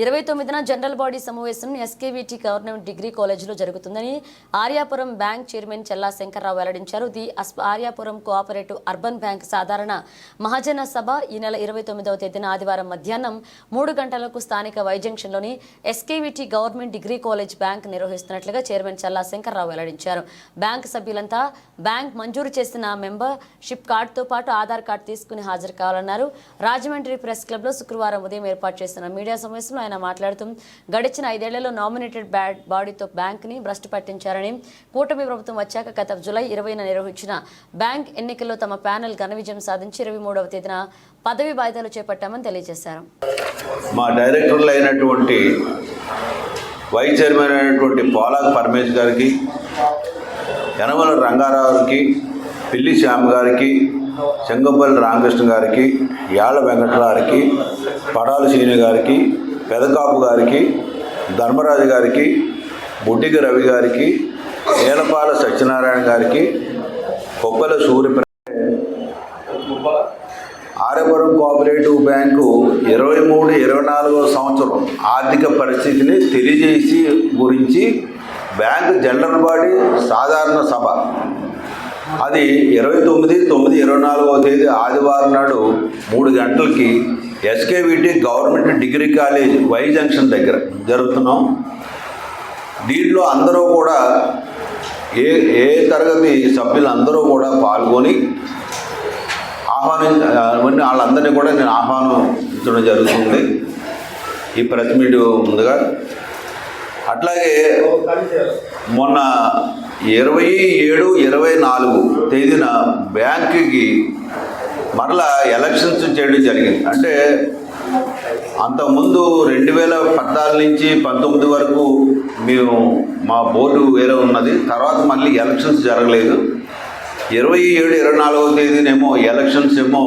ఇరవై తొమ్మిదిన general body సమావేశం ఎస్కేవిటి గవర్నమెంట్ డిగ్రీ కాలేజీలో జరుగుతుందని ఆర్యాపురం బ్యాంక్ చైర్మన్ చెల్లా శంకర్రావు వెల్లడించారు. The Aryapuram cooperative urban bank సాధారణ మహాజన సభ ఈ నెల ఇరవై తొమ్మిదవ తేదీన ఆదివారం మధ్యాహ్నం మూడు గంటలకు స్థానిక వైజంక్షన్లోని SKVT government degree college bank నిర్వహిస్తున్నట్లుగా chairman Challa Shankarrao వెల్లడించారు. బ్యాంక్ సభ్యులంతా బ్యాంక్ మంజూరు చేసిన మెంబర్షిప్ కార్డుతో పాటు ఆధార్ కార్డు తీసుకుని హాజరు కావాలన్నారు. రాజమండ్రి ప్రెస్ క్లబ్లో శుక్రవారం ఉదయం ఏర్పాటు చేసిన మీడియా సమావేశంలో ఆయన మాట్లాడుతూ గడిచిన ఐదేళ్ళలో నామినేటెడ్ బ్యాడ్ బాడీతో బ్యాంక్ని భ్రష్టు పట్టించారని కూటమి ప్రభుత్వం వచ్చాక గత జులై ఇరవైన నిర్వహించిన బ్యాంక్ ఎన్నికల్లో తమ ప్యానెల్ ఘన విజయం సాధించి ఇరవై మూడవ తేదీన పదవి బాధ్యతలు చేపట్టామని తెలియజేశారు. మా డైరెక్టర్లు అయినటువంటి వైస్ చైర్మన్ అయినటువంటి పోలాక్ పరమేష్ గారికి యనమల రంగారావుకి పిల్లి శ్యామ్ గారికి చెంగంపల్లి రామకృష్ణ గారికి యాళ్ళ వెంకటరావుకి పడాల శ్రీని గారికి పెదకాపు గారికి ధర్మరాజు గారికి బుడ్డిగ రవి గారికి నేలపాల సత్యనారాయణ గారికి కొప్పల సూర్య ఆర్యపురం కోఆపరేటివ్ బ్యాంకు ఇరవై మూడు ఇరవై నాలుగో సంవత్సరం ఆర్థిక పరిస్థితిని తెలియజేసి గురించి బ్యాంకు జనరల్ బాడీ సాధారణ సభ. అది ఇరవై తొమ్మిది తొమ్మిది ఇరవై నాలుగవ తేదీ ఆదివారం నాడు మూడు గంటలకి SKVT government degree college Y junction దగ్గర జరుగుతున్నాం. దీంట్లో అందరూ కూడా ఏ ఏ తరగతి సభ్యులందరూ కూడా పాల్గొని ఆహ్వానం వాళ్ళందరినీ కూడా నేను ఆహ్వానించడం జరుగుతుంది. ఈ ప్రెస్ మీట్ ముందుగా. అట్లాగే మొన్న ఇరవై ఏడు ఇరవై నాలుగు తేదీన బ్యాంకుకి మరలా ఎలక్షన్స్ చేయడం జరిగింది. అంటే అంతకుముందు రెండు వేల పద్నాలుగు నుంచి పంతొమ్మిది వరకు మేము మా బోర్డు వేరే ఉన్నది. తర్వాత మళ్ళీ ఎలక్షన్స్ జరగలేదు. ఇరవై ఏడు ఇరవై నాలుగవ తేదీనేమో ఎలక్షన్స్ ఏమో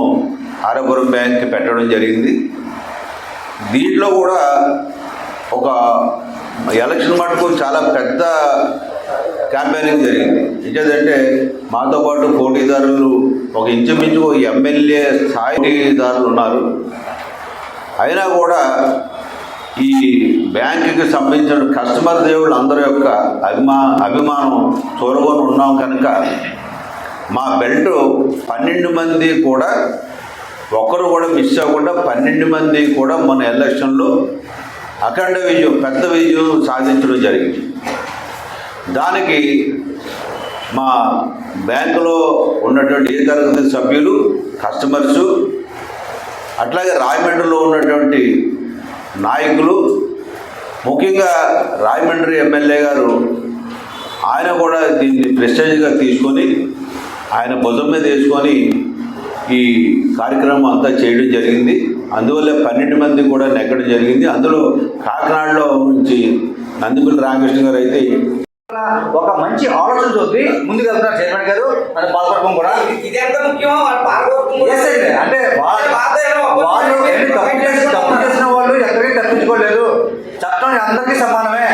ఆరపురం బ్యాంక్కి పెట్టడం జరిగింది. దీంట్లో కూడా ఒక ఎలక్షన్ మటుకు చాలా పెద్ద క్యాంపెయినింగ్ జరిగింది. ఏంటంటే మాతో పాటు పోటీదారులు ఒక ఇంచుమించు ఒక ఎమ్మెల్యే స్థాయిదారులు ఉన్నారు. అయినా కూడా ఈ బ్యాంకుకి సంబంధించిన కస్టమర్ దేవుళ్ళు అందరి యొక్క అభిమా అభిమానం చూరగొని ఉన్నాం కనుక మా బెల్ట్ పన్నెండు మంది కూడా ఒక్కరు కూడా మిస్ అవ్వకుండా పన్నెండు మంది కూడా మన ఎలక్షన్లో అఖండ విజయం పెద్ద విజయం సాధించడం జరిగింది. దానికి మా బ్యాంకులో ఉన్నటువంటి ఏ తరగతి సభ్యులు కస్టమర్సు అట్లాగే రాయమండ్రిలో ఉన్నటువంటి నాయకులు ముఖ్యంగా రాయమండ్రి ఎమ్మెల్యే గారు ఆయన కూడా దీన్ని ప్రెస్టేజ్గా తీసుకొని ఆయన భుజం మీద వేసుకొని ఈ కార్యక్రమం అంతా చేయడం జరిగింది. అందువల్ల పన్నెండు మంది కూడా నెగ్గడం జరిగింది. అందులో కాకినాడలో నుంచి నందిపల్లి రామకృష్ణ గారు అయితే ఒక మంచి ఆలోచన చూపి ముందుకు వెళ్తున్నారు చైర్మన్ గారు అది పాల్గొనడం కూడా. ఇది ఎంత ముఖ్యమో. అంటే వాళ్ళు తప్పు చేసి తప్పు చేసిన వాళ్ళు ఎక్కడికి తప్పించుకోలేదు. చట్టం అందరికీ సమానమే.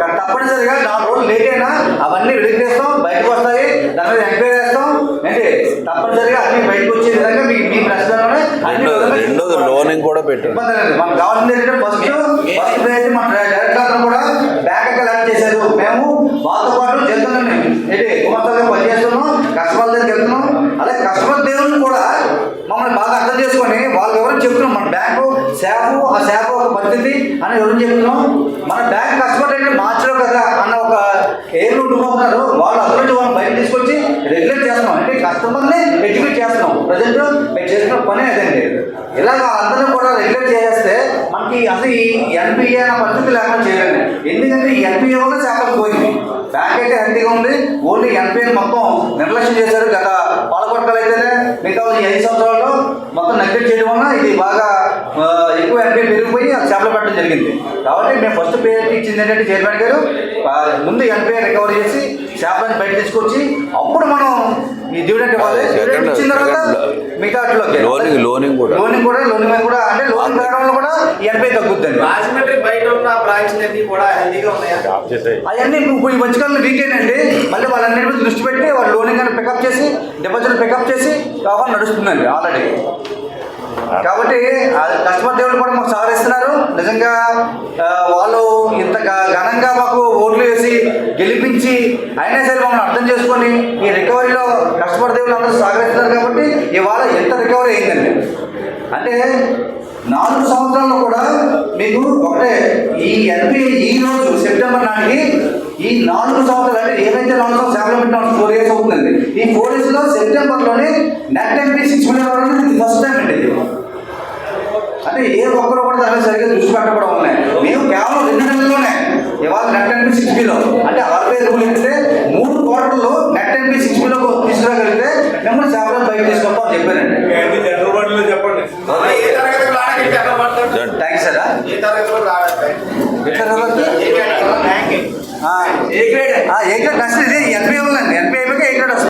కానీ తప్పనిసరిగా నాలుగు రోజులు లేట్ అయినా అవన్నీ వెలికి చేస్తాం బయటకు వస్తాయి దాని మీద ఎంక్వైరీ చేస్తాం. ఏంటి? తప్పనిసరిగా అన్ని బయటకు వచ్చే విధంగా మీ మీ ప్రశ్నలోనే అన్ని లోనింగ్ కూడా పెట్టారు. మనకు కావాల్సింది ఏంటంటే ఫస్ట్ ఫస్ట్ ప్రైజ్ మన డైరెక్టర్ గారు కూడా బ్యాంక్ కలెక్ట్ చేశారు మేము వాళ్ళతో పాటు జంతువులని ఏంటి గుమస్తాలుగా పనిచేస్తున్నాం కస్టమర్ దగ్గరికి వెళ్తున్నాం అలాగే కస్టమర్ దేవుని కూడా మమ్మల్ని బాగా అర్థం చేసుకొని వాళ్ళు ఎవరైనా చెప్తున్నాం మన బ్యాంకు శాపు ఆ శాపు ఒక పరిస్థితి అని ఎవరు చెప్తున్నాం? మన బ్యాంక్ కస్టమర్ అంటే మార్చరు కదా అన్న ఒక ఏళ్ళు ఉండిపోతున్నారు వాళ్ళు అసలు నుంచి వాళ్ళని బయట తీసుకొచ్చి రెగ్యులేట్ చేస్తున్నాం. అంటే కస్టమర్ని ఎడ్యుకేట్ చేస్తున్నాం. ప్రజెంట్ మేము చేసిన పని అదండి. ఇలాగ అందరూ కూడా రెగ్యులేట్ చేస్తే మనకి అసలు ఈ ఎన్పిఏ అనే పరిస్థితి లేకుండా చేయాలి ఎందుకంటే ఈ ఎన్పిఏ వల్ల శాఖలు పోయింది బ్యాంక్ అయితే హెల్తీగా ఉంది. ఓన్లీ ఎన్పిఏ మొత్తం నిర్లక్ష్యం చేశారు గత పాలకొట్టలు అయితేనే మిగతా ఈ ఐదు సంవత్సరాల్లో మొత్తం నెగ్లెక్ట్ చేయడం వల్ల ఇది బాగా ఆ, ఎక్కువ ఎన్పిఏ పెరిగిపోయి అది చేపలు పెట్టడం జరిగింది. కాబట్టి మేము ఫస్ట్ పేరు ఇచ్చింది ఏంటంటే చైర్మన్ గారు ముందు ఎన్పిఏ రికవర్ చేసి చేపలను బయట తీసుకొచ్చి అప్పుడు మనం ఈ డివిడెంట్ ఇవ్వాలి డివిడెంట్ ఇచ్చిన తర్వాత మిగతా లోనింగ్ లోనింగ్ కూడా. లోనింగ్ కూడా లోనింగ్ మీద కూడా అంటే లోనింగ్ రావడం వల్ల కూడా ఎనభై తగ్గుద్దండి. రాజమండ్రి బయట ఉన్న బ్రాంచ్ అన్ని కూడా హెల్దీగా ఉన్నాయా? అవన్నీ ఇప్పుడు ఈ మధ్యకాలంలో వీకెండ్ అండి మళ్ళీ వాళ్ళన్నిటి మీద దృష్టి పెట్టి వాళ్ళు లోనింగ్ అని పికప్ చేసి డిపాజిట్ పికప్ చేసి వ్యవహారం నడుస్తుందండి ఆల్రెడీ కాబట్టి కస్టమర్ దేవుడు కూడా మాకు సహకరిస్తున్నారు. నిజంగా వాళ్ళు ఇంత ఘనంగా మాకు ఓట్లు వేసి గెలిపించి అయినా సరే మమ్మల్ని అర్థం చేసుకొని ఈ రికవరీలో కస్టమర్ దేవుళ్ళు అందరూ సహకరిస్తున్నారు కాబట్టి ఇవాళ ఎంత రికవరీ అయిందండి? అంటే నాలుగు సంవత్సరాల్లో కూడా మీకు ఒకటే ఈ ఎన్పి ఈ రోజు సెప్టెంబర్ నాటికి ఈ నాలుగు సంవత్సరాలు అంటే ఏమైతే నాలుగు సంవత్సరాలు సేవలు పెట్టిన ఫోర్ ఇయర్స్ అవుతుందండి. ఈ ఫోర్ ఇయర్స్లో సెప్టెంబర్లోనే నెట్ ఎంపీ సిక్స్ మిలియన్ వరకు ఇది ఫస్ట్ టైం అండి ఇది. అంటే ఏ ఒక్కరు కూడా దాని సరిగ్గా దృష్టి పెట్టకపోవడం ఉన్నాయి మేము కేవలం రెండు నెలల్లోనే ఇవాళ నెట్ ఎంపీ సిక్స్ బిలో అంటే ఆర్బీఐ రూల్ ఏంటంటే మూడు కోట్లలో నెట్ ఎంపీ సిక్స్ బిలో తీసుకురాగలిగితే మిమ్మల్ని సేవలు బయట తీసుకొస్తాం అని చెప్పానండి